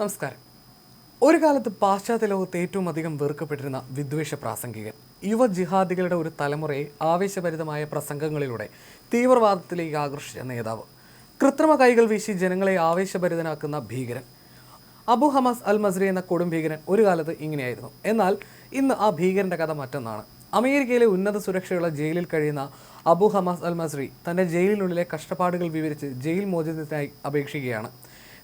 നമസ്കാരം. ഒരു കാലത്ത് പാശ്ചാത്യ ലോകത്ത് ഏറ്റവും അധികം വെറുക്കപ്പെട്ടിരുന്ന വിദ്വേഷ പ്രാസംഗികൻ യുവ ജിഹാദികളുടെ ഒരു തലമുറയെ ആവേശഭരിതമായ പ്രസംഗങ്ങളിലൂടെ തീവ്രവാദത്തിലേക്ക് ആകർഷിച്ച നേതാവ്. കൃത്രിമ കൈകൾ വീശി ജനങ്ങളെ ആവേശഭരിതനാക്കുന്ന ഭീകരൻ. അബു ഹമാസ് അൽ മസ്രി എന്ന കൊടും ഭീകരൻ ഒരു കാലത്ത് ഇങ്ങനെയായിരുന്നു. എന്നാൽ ഇന്ന് ആ ഭീകരന്റെ കഥ മറ്റൊന്നാണ്. അമേരിക്കയിലെ ഉന്നത സുരക്ഷയുള്ള ജയിലിൽ കഴിയുന്ന അബു ഹമാസ് അൽ മസ്രി തന്റെ ജയിലിനുള്ളിലെ കഷ്ടപ്പാടുകൾ വിവരിച്ച് ജയിൽ മോചനത്തിനായി അപേക്ഷിക്കുകയാണ്.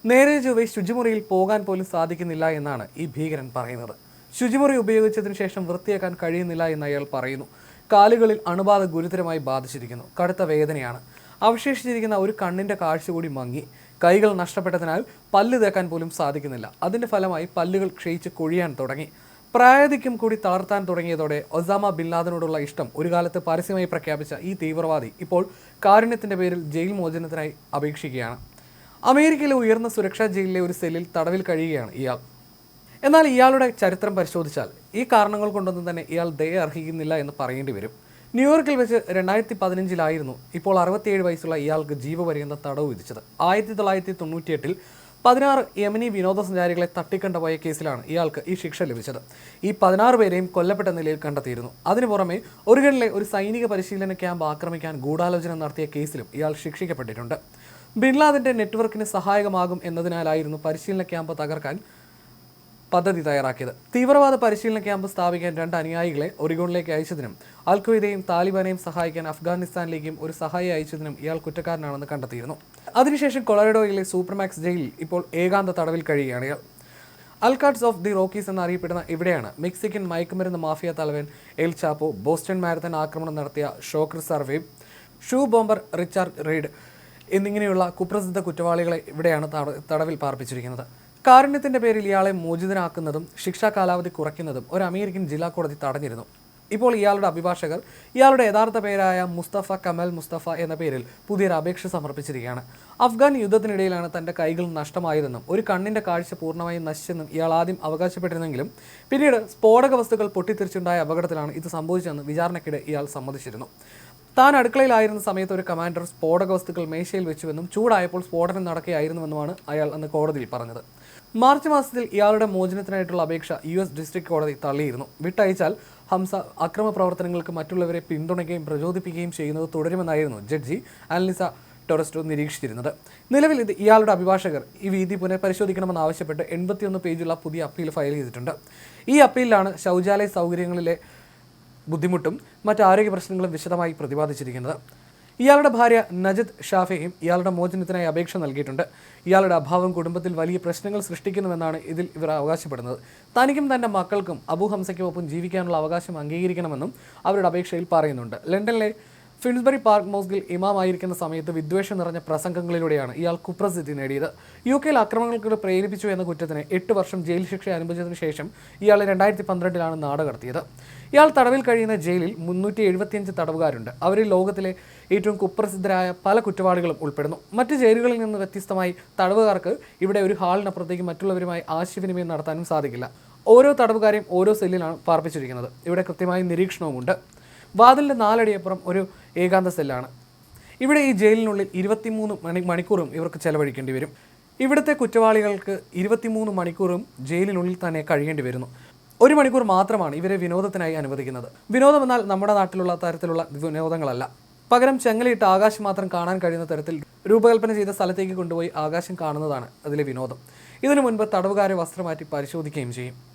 നേരെ ചൊവ്വെ ശുചിമുറിയിൽ പോകാൻ പോലും സാധിക്കുന്നില്ല എന്നാണ് ഈ ഭീകരൻ പറയുന്നത്. ശുചിമുറി ഉപയോഗിച്ചതിന് ശേഷം വൃത്തിയാക്കാൻ കഴിയുന്നില്ല എന്ന് അയാൾ പറയുന്നു. കാലുകളിൽ അണുബാധ ഗുരുതരമായി ബാധിച്ചിരിക്കുന്നു. കടുത്ത വേദനയാണ്. അവശേഷിച്ചിരിക്കുന്ന ഒരു കണ്ണിന്റെ കാഴ്ച കൂടി മങ്ങി. കൈകൾ നഷ്ടപ്പെട്ടതിനാൽ പല്ല് തേക്കാൻ പോലും സാധിക്കുന്നില്ല. അതിന്റെ ഫലമായി പല്ലുകൾ ക്ഷയിച്ച് കൊഴിയാൻ തുടങ്ങി. പ്രായതിക്കും കൂടി തളർത്താൻ തുടങ്ങിയതോടെ ഒസാമ ബിൻ ലാദനോടുള്ള ഇഷ്ടം ഒരു കാലത്ത് പരസ്യമായി പ്രഖ്യാപിച്ച ഈ തീവ്രവാദി ഇപ്പോൾ കാരുണ്യത്തിന്റെ പേരിൽ ജയിൽ മോചനത്തിനായി അപേക്ഷിക്കുകയാണ്. അമേരിക്കയിലെ ഉയർന്ന സുരക്ഷാ ജയിലിലെ ഒരു സെല്ലിൽ തടവിൽ കഴിയുകയാണ് ഇയാൾ. എന്നാൽ ഇയാളുടെ ചരിത്രം പരിശോധിച്ചാൽ ഈ കാരണങ്ങൾ കൊണ്ടൊന്നും തന്നെ ഇയാൾ ദയ അർഹിക്കുന്നില്ല എന്ന് പറയേണ്ടി വരും. ന്യൂയോർക്കിൽ വെച്ച് രണ്ടായിരത്തി പതിനഞ്ചിലായിരുന്നു ഇപ്പോൾ അറുപത്തിയേഴ് വയസ്സുള്ള ഇയാൾക്ക് ജീവപര്യന്തം തടവ് വിധിച്ചത്. ആയിരത്തി തൊള്ളായിരത്തി തൊണ്ണൂറ്റിയെട്ടിൽ പതിനാറ് യമനി വിനോദസഞ്ചാരികളെ തട്ടിക്കൊണ്ടുപോയ കേസിലാണ് ഇയാൾക്ക് ഈ ശിക്ഷ ലഭിച്ചത്. ഈ പതിനാറ് പേരെയും കൊല്ലപ്പെട്ട നിലയിൽ കണ്ടെത്തിയിരുന്നു. അതിനു പുറമെ ഒറിഗണിലെ ഒരു സൈനിക പരിശീലന ക്യാമ്പ് ആക്രമിക്കാൻ ഗൂഢാലോചന നടത്തിയ കേസിലും ഇയാൾ ശിക്ഷിക്കപ്പെട്ടിട്ടുണ്ട്. ബിൻ ലാദന്റെ നെറ്റ്വർക്കിന് സഹായകമാകും എന്നതിനാലായിരുന്നു പരിശീലന ക്യാമ്പ് തകർക്കാൻ പദ്ധതി തയ്യാറാക്കിയത്. തീവ്രവാദ പരിശീലന ക്യാമ്പ് സ്ഥാപിക്കാൻ രണ്ട് അനുയായികളെ ഒറിഗോണിലേക്ക് അയച്ചതിനും അൽ ഖ്വയ്ദയും താലിബാനെയും സഹായിക്കാൻ അഫ്ഗാനിസ്ഥാനിലേക്കും ഒരു സഹായി അയച്ചതിനും ഇയാൾ കുറ്റക്കാരനാണെന്ന് കണ്ടെത്തിയിരുന്നു. അതിനുശേഷം കൊളറഡോയിലെ സൂപ്പർമാക്സ് ജയിലിൽ ഇപ്പോൾ ഏകാന്ത തടവിൽ കഴിയുകയാണ് ഇയാൾ. അൽക്കാട്സ് ഓഫ് ദി റോക്കീസ് എന്നറിയപ്പെടുന്ന ഇവിടെയാണ് മെക്സിക്കൻ മയക്കുമരുന്ന് മാഫിയ തലവൻ എൽ ചാപ്പോ ബോസ്റ്റൺ മാരത്തൺ ആക്രമണം നടത്തിയ Dzhokhar Tsarnaev shoe bomber Richard Reid എന്നിങ്ങനെയുള്ള കുപ്രസിദ്ധ കുറ്റവാളികളെ ഇവിടെയാണ് തടവിൽ പാർപ്പിച്ചിരിക്കുന്നത്. കാരുണ്യത്തിന്റെ പേരിൽ ഇയാളെ മോചിതനാക്കുന്നതും ശിക്ഷാ കാലാവധി കുറയ്ക്കുന്നതും ഒരു അമേരിക്കൻ ജില്ലാ കോടതി തടഞ്ഞിരുന്നു. ഇപ്പോൾ ഇയാളുടെ അഭിഭാഷകർ ഇയാളുടെ യഥാർത്ഥ പേരായ മുസ്തഫ കമൽ മുസ്തഫ എന്ന പേരിൽ പുതിയൊരു അപേക്ഷ സമർപ്പിച്ചിരിക്കുകയാണ്. അഫ്ഗാൻ യുദ്ധത്തിനിടയിലാണ് തന്റെ കൈകൾ നഷ്ടമായതെന്നും ഒരു കണ്ണിന്റെ കാഴ്ച പൂർണമായും നശിച്ചെന്നും ഇയാൾ ആദ്യം അവകാശപ്പെട്ടിരുന്നെങ്കിലും പിന്നീട് സ്ഫോടക വസ്തുക്കൾ പൊട്ടിത്തെറിച്ചുണ്ടായ അപകടത്തിലാണ് ഇത് സംഭവിച്ചതെന്ന് വിചാരണയ്ക്കിടെ ഇയാൾ സമ്മതിച്ചിരുന്നു. താൻ അടുക്കളയിലായിരുന്ന സമയത്ത് ഒരു കമാൻഡർ സ്ഫോടക വസ്തുക്കൾ മേശയിൽ വെച്ചുവെന്നും ചൂടായപ്പോൾ സ്ഫോടനം നടക്കുകയായിരുന്നുവെന്നുമാണ് അയാൾ അന്ന് കോടതിയിൽ പറഞ്ഞത്. മാർച്ച് മാസത്തിൽ ഇയാളുടെ മോചനത്തിനായിട്ടുള്ള അപേക്ഷ യു എസ് ഡിസ്ട്രിക്ട് കോടതി തള്ളിയിരുന്നു. വിട്ടയച്ചാൽ ഹംസ അക്രമ പ്രവർത്തനങ്ങൾക്ക് മറ്റുള്ളവരെ പിന്തുണയ്ക്കുകയും പ്രചോദിപ്പിക്കുകയും ചെയ്യുന്നത് തുടരുമെന്നായിരുന്നു ജഡ്ജി അൽനിസ ടൊറസ്റ്റോ നിരീക്ഷിച്ചിരുന്നത്. നിലവിൽ ഇത് ഇയാളുടെ അഭിഭാഷകർ ഈ വിധി പുനഃപരിശോധിക്കണമെന്നാവശ്യപ്പെട്ട് എൺപത്തിയൊന്ന് പേജുള്ള പുതിയ അപ്പീൽ ഫയൽ ചെയ്തിട്ടുണ്ട്. ഈ അപ്പീലിലാണ് ശൗചാലയ സൗകര്യങ്ങളിലെ ബുദ്ധിമുട്ടും മറ്റ് ആരോഗ്യ പ്രശ്നങ്ങളും വിശദമായി പ്രതിപാദിച്ചിരിക്കുന്നത്. ഇയാളുടെ ഭാര്യ നജിദ് ഷാഫിയും ഇയാളുടെ മോചനത്തിനായി അപേക്ഷ നൽകിയിട്ടുണ്ട്. ഇയാളുടെ അഭാവം കുടുംബത്തിൽ വലിയ പ്രശ്നങ്ങൾ സൃഷ്ടിക്കുന്നുവെന്നാണ് ഇതിൽ ഇവർ അവകാശപ്പെടുന്നത്. തനിക്കും തന്റെ മക്കൾക്കും അബു ഹംസയ്ക്കുമൊപ്പം ജീവിക്കാനുള്ള അവകാശം അംഗീകരിക്കണമെന്നും അവരുടെ അപേക്ഷയിൽ പറയുന്നുണ്ട്. ലണ്ടനിലെ ഫിൻസ്ബറി പാർക്ക് മോസ്കിൽ ഇമാമായിരിക്കുന്ന സമയത്ത് വിദ്വേഷം നിറഞ്ഞ പ്രസംഗങ്ങളിലൂടെയാണ് ഇയാൾ കുപ്രസിദ്ധി നേടിയത്. യു കെയിൽ ആക്രമണങ്ങൾക്ക് പ്രേരിപ്പിച്ചു എന്ന കുറ്റത്തിന് എട്ട് വർഷം ജയിൽ ശിക്ഷ അനുഭവിച്ചതിനു ശേഷം ഇയാൾ രണ്ടായിരത്തി പന്ത്രണ്ടിലാണ് നാട് കടത്തിയത് ഇയാൾ തടവിൽ കഴിയുന്ന ജയിലിൽ മുന്നൂറ്റി എഴുപത്തിയഞ്ച് തടവുകാരുണ്ട്. അവരിൽ ലോകത്തിലെ ഏറ്റവും കുപ്രസിദ്ധരായ പല കുറ്റവാളികളും ഉൾപ്പെടുന്നു. മറ്റ് ജയിലുകളിൽ നിന്ന് വ്യത്യസ്തമായി തടവുകാർക്ക് ഇവിടെ ഒരു ഹാളിനപ്പുറത്തേക്ക് മറ്റുള്ളവരുമായി ആശയവിനിമയം നടത്താനും സാധിക്കില്ല. ഓരോ തടവുകാരെയും ഓരോ സെല്ലിലാണ് പാർപ്പിച്ചിരിക്കുന്നത്. ഇവിടെ കൃത്യമായ നിരീക്ഷണവുമുണ്ട്. വാതിലിന്റെ നാലടിയപ്പുറം ഒരു ഏകാന്ത സെല്ലാണ്. ഇവിടെ ഈ ജയിലിനുള്ളിൽ ഇരുപത്തിമൂന്ന് മണി മണിക്കൂറും ഇവർക്ക് ചെലവഴിക്കേണ്ടി വരും. ഇവിടുത്തെ കുറ്റവാളികൾക്ക് ഇരുപത്തിമൂന്ന് മണിക്കൂറും ജയിലിനുള്ളിൽ തന്നെ കഴിയേണ്ടി വരുന്നു. ഒരു മണിക്കൂർ മാത്രമാണ് ഇവരെ വിനോദത്തിനായി അനുവദിക്കുന്നത്. വിനോദം എന്നാൽ നമ്മുടെ നാട്ടിലുള്ള തരത്തിലുള്ള വിനോദങ്ങളല്ല. പകരം ചെങ്ങലയിട്ട് ആകാശം മാത്രം കാണാൻ കഴിയുന്ന തരത്തിൽ രൂപകൽപ്പന ചെയ്ത സ്ഥലത്തേക്ക് കൊണ്ടുപോയി ആകാശം കാണുന്നതാണ് അതിലെ വിനോദം. ഇതിനു മുൻപ് തടവുകാരെ വസ്ത്രമാറ്റി പരിശോധിക്കുകയും ചെയ്യും.